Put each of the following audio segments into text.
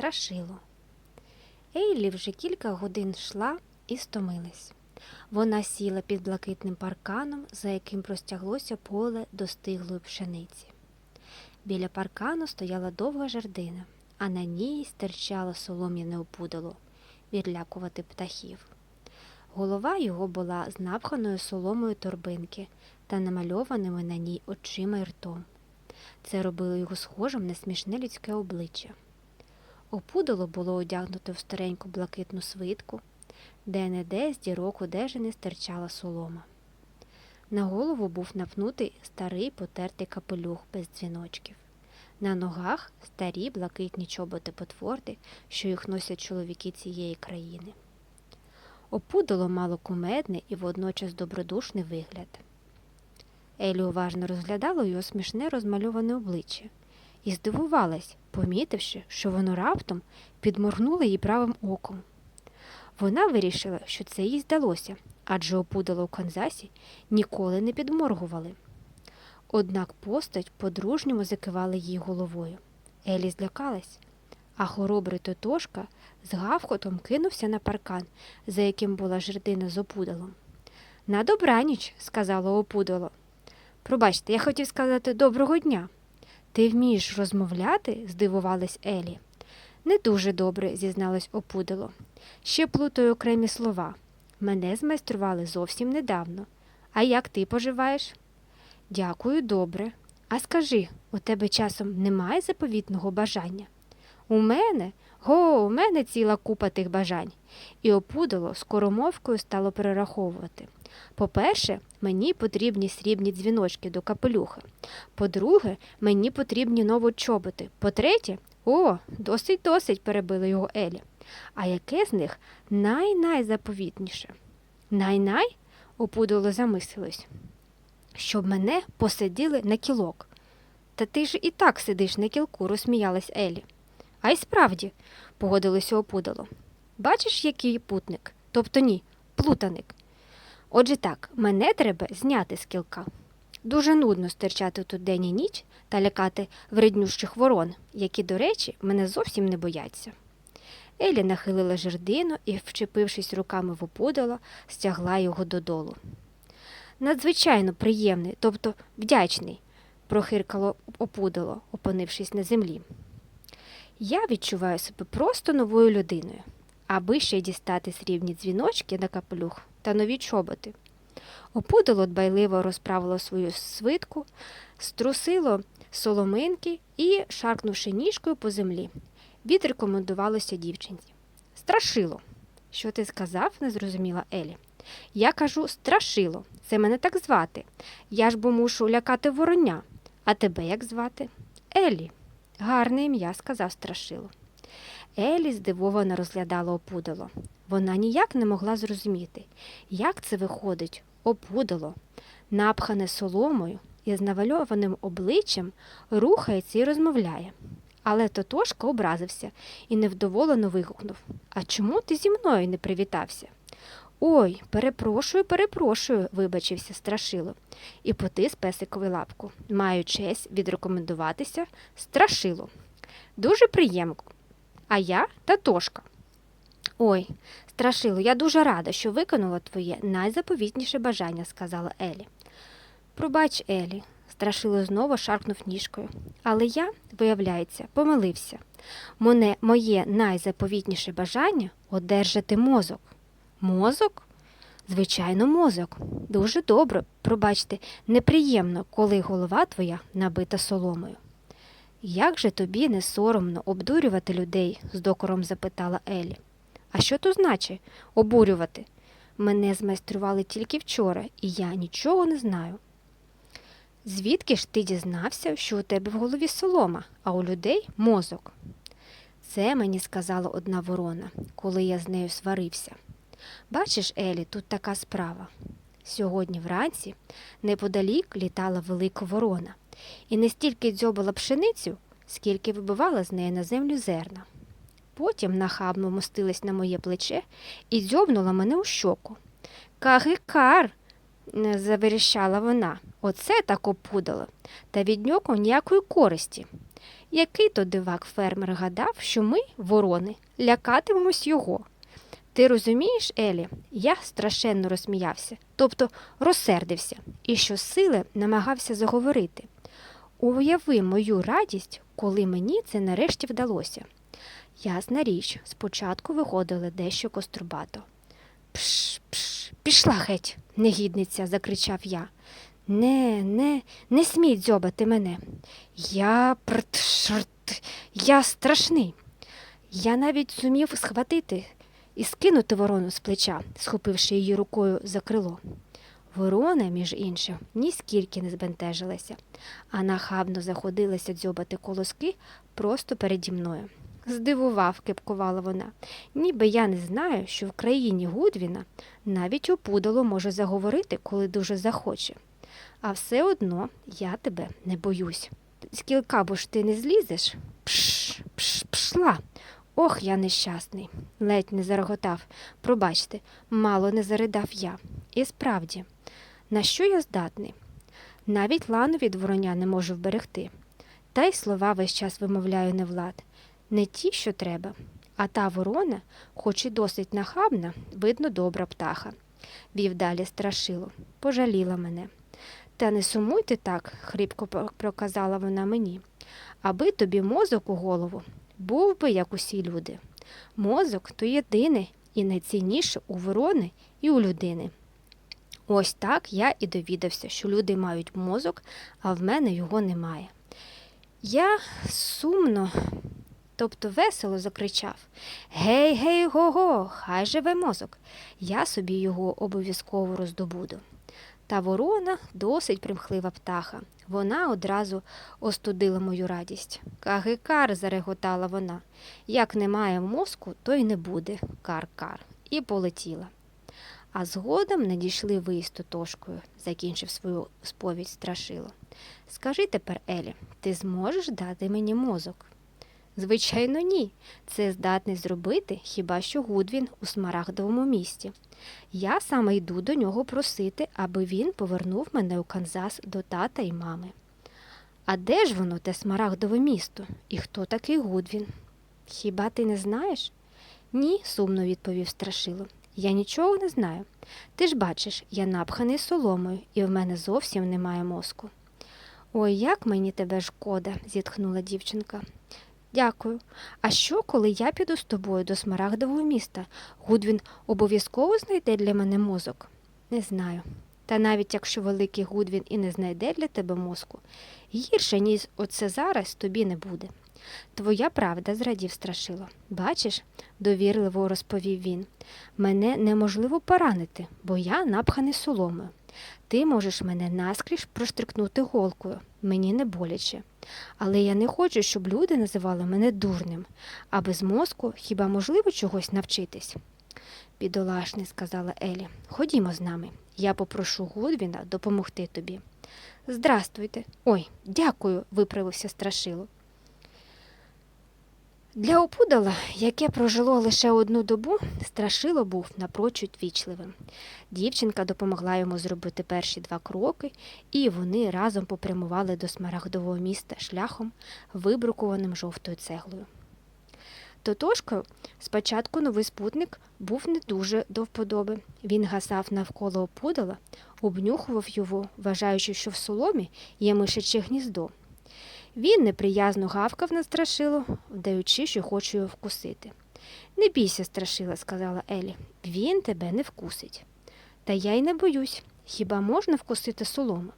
Страшило. Ейлі вже кілька годин йшла і стомилась. Вона сіла під блакитним парканом, за яким простяглося поле достиглої пшениці. Біля паркану стояла довга жердина, а на ній стирчало солом'яне опудало відлякувати птахів. Голова його була з напханою соломою торбинки та намальованими на ній очима й ртом. Це робило його схожим на смішне людське обличчя. Опудало було одягнуто в стареньку блакитну свитку, де не де з дірок одежини стирчала солома. На голову був напнутий старий потертий капелюх без дзвіночків. На ногах старі блакитні чоботи потворди, що їх носять чоловіки цієї країни. Опудало мало кумедний і водночас добродушний вигляд. Елі уважно розглядала його смішне розмальоване обличчя і здивувалась, помітивши, що воно раптом підморгнуло їй правим оком. Вона вирішила, що це їй здалося, адже опудало у Канзасі ніколи не підморгували. Однак постать по-дружньому закивала їй головою. Елі злякалась, а хоробрий Тотошка з гавкотом кинувся на паркан, за яким була жердина з опудалом. На добраніч, сказала опудало. Пробачте, я хотів сказати доброго дня. Ти вмієш розмовляти? здивувалась Елі. Не дуже добре, зізналась опудало. Ще плутаю окремі слова. Мене змайстрували зовсім недавно. А як ти поживаєш? Дякую, добре. А скажи, у тебе часом немає заповітного бажання? У мене? Го, у мене ціла купа тих бажань. І опудало скоромовкою стало перераховувати. По-перше, мені потрібні срібні дзвіночки до капелюха. По-друге, мені потрібні новочоботи. По-третє, о, досить досить, перебила його Елі. А яке з них най-найзаповітніше? Най-най? опудало замислилось. Щоб мене посадили на кілок. Та ти ж і так сидиш на кілку, розсміялась Елі. А й справді, погодилося опудало. Бачиш, який путник? Тобто ні, плутаник. Отже так, мене треба зняти з кілка. Дуже нудно стирчати тут день і ніч та лякати вреднющих ворон, які, до речі, мене зовсім не бояться. Елі нахилила жердину і, вчепившись руками в опудало, стягла його додолу. Надзвичайно приємний, тобто вдячний, прохиркало опудало, опинившись на землі. Я відчуваю себе просто новою людиною, аби ще дістати срібні дзвіночки на капелюх та нові чоботи. Опудало дбайливо розправило свою свитку, струсило соломинки і, шаркнувши ніжкою по землі, відрекомендувалося дівчинці. Страшило. Що ти сказав? не зрозуміла Елі. Я кажу страшило, це мене так звати. Я ж бо мушу лякати вороня. А тебе як звати? Елі. Гарне ім'я, сказав страшило. Елі здивовано розглядала опудало. Вона ніяк не могла зрозуміти, як це виходить, опудало, напхане соломою і з навальованим обличчям рухається і розмовляє. Але Тотошка образився і невдоволено вигукнув А чому ти зі мною не привітався? Ой, перепрошую, перепрошую, вибачився страшило, і потис песикові лапку. Маю честь відрекомендуватися страшило. Дуже приємно. А я Татошка. Ой, страшило, я дуже рада, що виконала твоє найзаповітніше бажання, сказала Елі. Пробач, Елі, страшило знову шаркнув ніжкою. Але я, виявляється, помилився. Моне, моє найзаповітніше бажання одержати мозок. Мозок? Звичайно, мозок. Дуже добре, пробачте, неприємно, коли голова твоя набита соломою. Як же тобі не соромно обдурювати людей? з докором запитала Елі. А що то значить обурювати? Мене змайстрували тільки вчора, і я нічого не знаю. Звідки ж ти дізнався, що у тебе в голові солома, а у людей мозок? Це мені сказала одна ворона, коли я з нею сварився. Бачиш, Елі, тут така справа. Сьогодні вранці неподалік літала велика ворона і не стільки дзьобала пшеницю, скільки вибивала з неї на землю зерна. Потім нахабно мостилась на моє плече і дзьобнула мене у щоку. Кагикар, заверіщала вона, оце так опудало, та від нього ніякої користі. Який то дивак фермер гадав, що ми, ворони, лякатимемось його. Ти розумієш, Елі, я страшенно розсміявся, тобто розсердився, і щосили намагався заговорити. Уяви мою радість, коли мені це нарешті вдалося. Ясна річ, спочатку виходили дещо кострубато. Пш, пш, пішла геть, негідниця, закричав я. Не, не, не смій дзьобати мене. Я прт, шрт, я страшний. Я навіть зумів схватити і скинути ворону з плеча, схопивши її рукою за крило. Ворона, між іншим, ніскільки не збентежилася, а нахабно заходилася дзьобати колоски просто переді мною. Здивував, кепкувала вона, ніби я не знаю, що в країні Гудвіна навіть опудало може заговорити, коли дуже захоче. А все одно я тебе не боюсь. З кілка бо ж ти не злізеш? Пш, пш, пшла. Ох, я нещасний, ледь не зареготав. Пробачте, мало не заридав я. І справді, на що я здатний? Навіть лану від вороня не можу вберегти. Та й слова весь час вимовляю не влад. Не ті, що треба. А та ворона, хоч і досить нахабна, видно, добра птаха. Вів далі страшило, пожаліла мене. Та не сумуйте так, хрипко проказала вона мені. Аби тобі мозок у голову, був би, як усі люди. Мозок то єдине і найцінніше у ворони і у людини. Ось так я і довідався, що люди мають мозок, а в мене його немає. Я сумно, тобто весело закричав Гей, гей, го-го, хай живе мозок. Я собі його обов'язково роздобуду. Та ворона досить примхлива птаха. Вона одразу остудила мою радість. Каги-кар, зареготала вона. Як немає мозку, то й не буде. Кар-кар. І полетіла. А згодом надійшли ви з Тотошкою, закінчив свою сповідь страшило. Скажи тепер, Елі, ти зможеш дати мені мозок? Звичайно, ні. Це здатний зробити хіба що Гудвін у смарагдовому місті. Я саме йду до нього просити, аби він повернув мене у Канзас до тата і мами. А де ж воно, те смарагдове місто? І хто такий Гудвін? Хіба ти не знаєш? Ні, сумно відповів страшило. Я нічого не знаю. Ти ж бачиш, я напханий соломою, і в мене зовсім немає мозку. Ой, як мені тебе шкода, зітхнула дівчинка. Дякую. А що, коли я піду з тобою до смарагдового міста? Гудвін обов'язково знайде для мене мозок? Не знаю. Та навіть якщо великий Гудвін і не знайде для тебе мозку, гірше, ніж оце зараз тобі не буде. Твоя правда, зрадів страшило. Бачиш, довірливо розповів він. Мене неможливо поранити, бо я напханий соломою. Ти можеш мене наскрізь проштрикнути голкою, мені не боляче. Але я не хочу, щоб люди називали мене дурним, а без мозку хіба можливо чогось навчитись? Бідолашний, сказала Елі, ходімо з нами. Я попрошу Гудвіна допомогти тобі. Здрастуйте. Ой, дякую, виправився страшило. Для опудала, яке прожило лише одну добу, страшило був напрочуд вічливим. Дівчинка допомогла йому зробити перші два кроки, і вони разом попрямували до смарагдового міста шляхом, вибрукуваним жовтою цеглою. Тотошко спочатку новий спутник був не дуже до вподоби. Він гасав навколо опудала, обнюхував його, вважаючи, що в соломі є мишаче гніздо. Він неприязно гавкав на страшило, вдаючи, що хоче його вкусити. Не бійся, страшила, сказала Елі. Він тебе не вкусить. Та я й не боюсь. Хіба можна вкусити солому?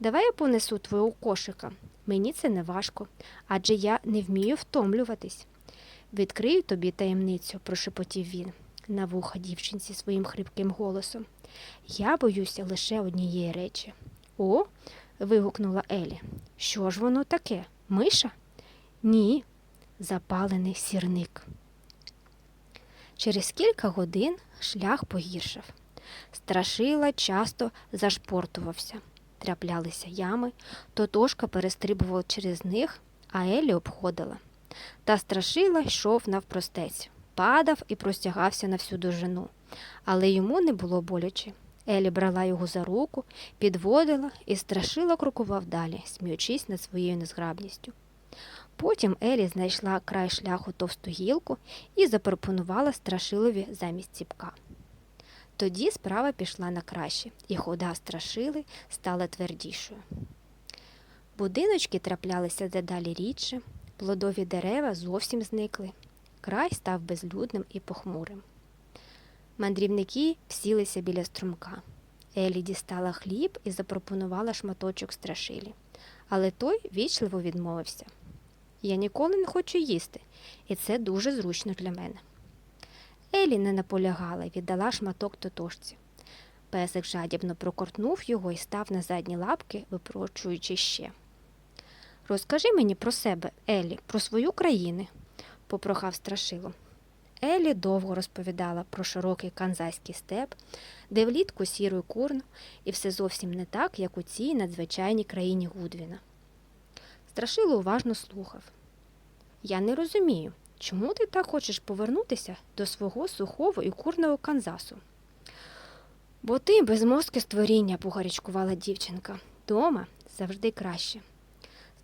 Давай я понесу твого кошика. Мені це не важко, адже я не вмію втомлюватись. Відкрию тобі таємницю, прошепотів він на вуха дівчинці своїм хрипким голосом. Я боюся лише однієї речі. О, вигукнула Елі. Що ж воно таке? Миша? Ні, запалений сірник. Через кілька годин шлях погіршав. Страшила часто зашпортувався. Траплялися ями, тотошка перестрибував через них, а Елі обходила. Та страшила йшов навпростець, падав і простягався на всю дожину. Але йому не було боляче. Елі брала його за руку, підводила і страшила крокував далі, сміючись над своєю незграбністю. Потім Елі знайшла край шляху товсту гілку і запропонувала страшилові замість ціпка. Тоді справа пішла на краще, і хода страшили стала твердішою. Будиночки траплялися дедалі рідше, плодові дерева зовсім зникли, край став безлюдним і похмурим. Мандрівники всілися біля струмка. Елі дістала хліб і запропонувала шматочок страшилі, але той вічливо відмовився. Я ніколи не хочу їсти, і це дуже зручно для мене. Елі не наполягала і віддала шматок тотожці. Песик жадібно прокортнув його і став на задні лапки, випрочуючи ще. Розкажи мені про себе, Елі, про свою країну, попрохав страшило. Елі довго розповідала про широкий канзайський степ, де влітку сірою курно, і все зовсім не так, як у цій надзвичайній країні Гудвіна. Страшило уважно слухав. Я не розумію, чому ти так хочеш повернутися до свого сухого і курного Канзасу? Бо ти безмозке створіння, погарячкувала дівчинка. Дома завжди краще.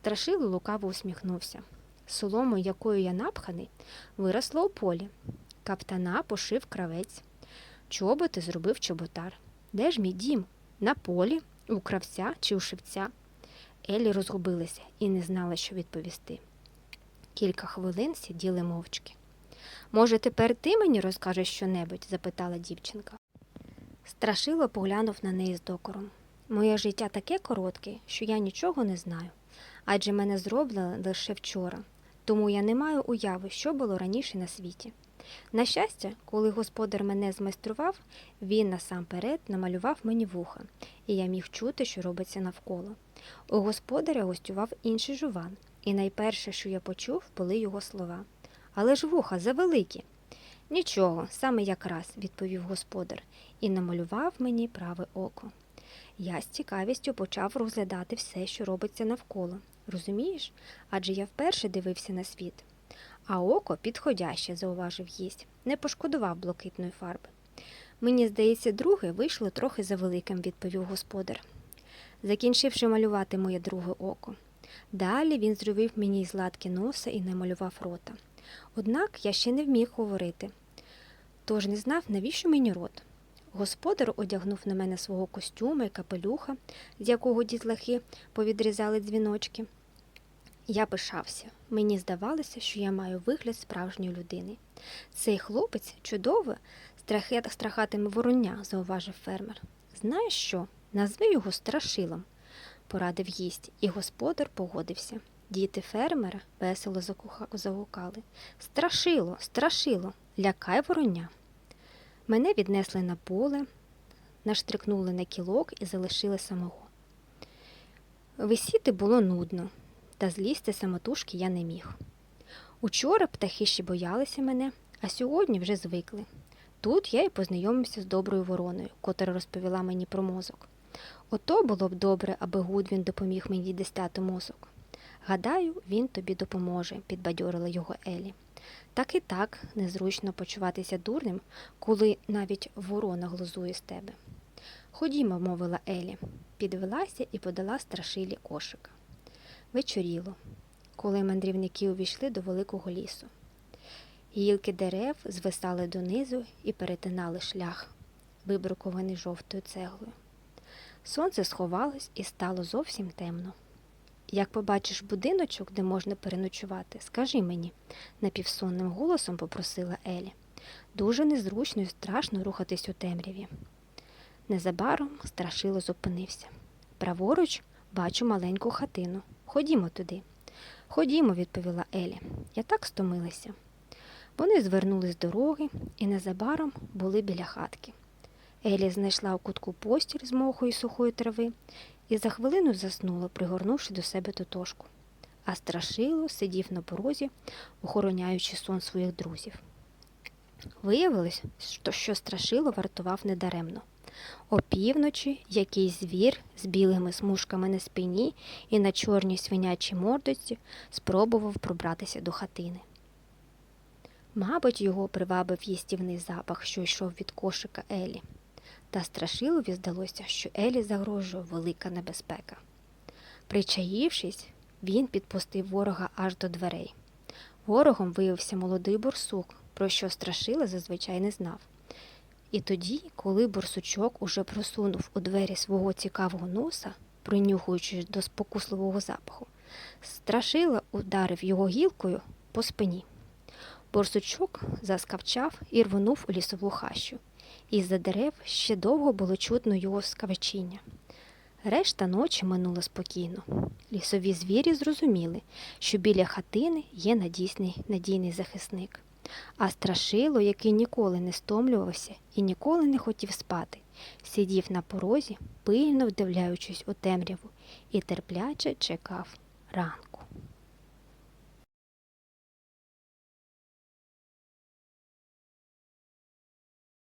Страшило лукаво усміхнувся. Солому, якою я напханий, виросло у полі. Каптана пошив кравець. Чоботи зробив чоботар. Де ж мій дім? На полі, у кравця чи у шивця? Елі розгубилася і не знала, що відповісти. Кілька хвилин сиділи мовчки. Може, тепер ти мені розкажеш щонебудь? запитала дівчинка. Страшило поглянув на неї з докором. Моє життя таке коротке, що я нічого не знаю, адже мене зробили лише вчора, тому я не маю уяви, що було раніше на світі. На щастя, коли господар мене змайстрував, він насамперед намалював мені вуха, і я міг чути, що робиться навколо. У господаря гостював інший жуван, і найперше, що я почув, були його слова. Але ж вуха завеликі. Нічого, саме якраз, відповів господар, і намалював мені праве око. Я з цікавістю почав розглядати все, що робиться навколо. Розумієш? Адже я вперше дивився на світ. А око підходяще, зауважив гість, не пошкодував блакитної фарби. Мені здається, друге вийшло трохи завеликим, відповів господар, закінчивши малювати моє друге око. Далі він зробив мені златки носа і намалював рота. Однак я ще не вміг говорити, тож не знав, навіщо мені рот. Господар одягнув на мене свого костюма і капелюха, з якого дітлахи повідрізали дзвіночки. Я пишався. Мені здавалося, що я маю вигляд справжньої людини. Цей хлопець страхет страхатиме вороння, зауважив фермер. Знаєш що? Назви його страшилом, порадив гість, і господар погодився. Діти фермера весело загукали. Страшило, страшило, лякай вороння. Мене віднесли на поле, наштрикнули на кілок і залишили самого. Висіти було нудно, та злізти самотужки я не міг. Учора птахи ще боялися мене, а сьогодні вже звикли. Тут я й познайомився з доброю вороною, котра розповіла мені про мозок. Ото було б добре, аби Гудвін допоміг мені дістати мозок. Гадаю, він тобі допоможе, підбадьорила його Елі. Так і так незручно почуватися дурним, коли навіть ворона глузує з тебе. Ходімо, мовила Елі, підвелася і подала страшилі кошика. Вечоріло, коли мандрівники увійшли до великого лісу. Гілки дерев звисали донизу і перетинали шлях, вибрукований жовтою цеглою. Сонце сховалось і стало зовсім темно. Як побачиш будиночок, де можна переночувати, скажи мені, напівсонним голосом попросила Елі. Дуже незручно і страшно рухатись у темряві. Незабаром страшило зупинився. Праворуч бачу маленьку хатину. Ходімо туди. Ходімо, відповіла Елі. Я так стомилася. Вони звернули з дороги і незабаром були біля хатки. Елі знайшла у кутку постіль з моху сухої трави і за хвилину заснула, пригорнувши до себе тотошку. А страшило сидів на порозі, охороняючи сон своїх друзів. Виявилось, що страшило вартував недаремно. Опівночі якийсь звір з білими смужками на спині і на чорній свинячій мордості спробував пробратися до хатини. Мабуть, його привабив їстівний запах, що йшов від кошика Елі. Та страшилові здалося, що Елі загрожує велика небезпека. Причаївшись, він підпустив ворога аж до дверей. Ворогом виявився молодий борсук, про що страшила зазвичай не знав. І тоді, коли борсучок уже просунув у двері свого цікавого носа, принюхуючись до спокусливого запаху, страшила ударив його гілкою по спині. Борсучок заскавчав і рвонув у лісову хащу. Із-за дерев ще довго було чутно його скавчіння. Решта ночі минула спокійно. Лісові звірі зрозуміли, що біля хатини є надійний, надійний захисник. А страшило, який ніколи не стомлювався і ніколи не хотів спати, сидів на порозі, пильно вдивляючись у темряву, і терпляче чекав ранку.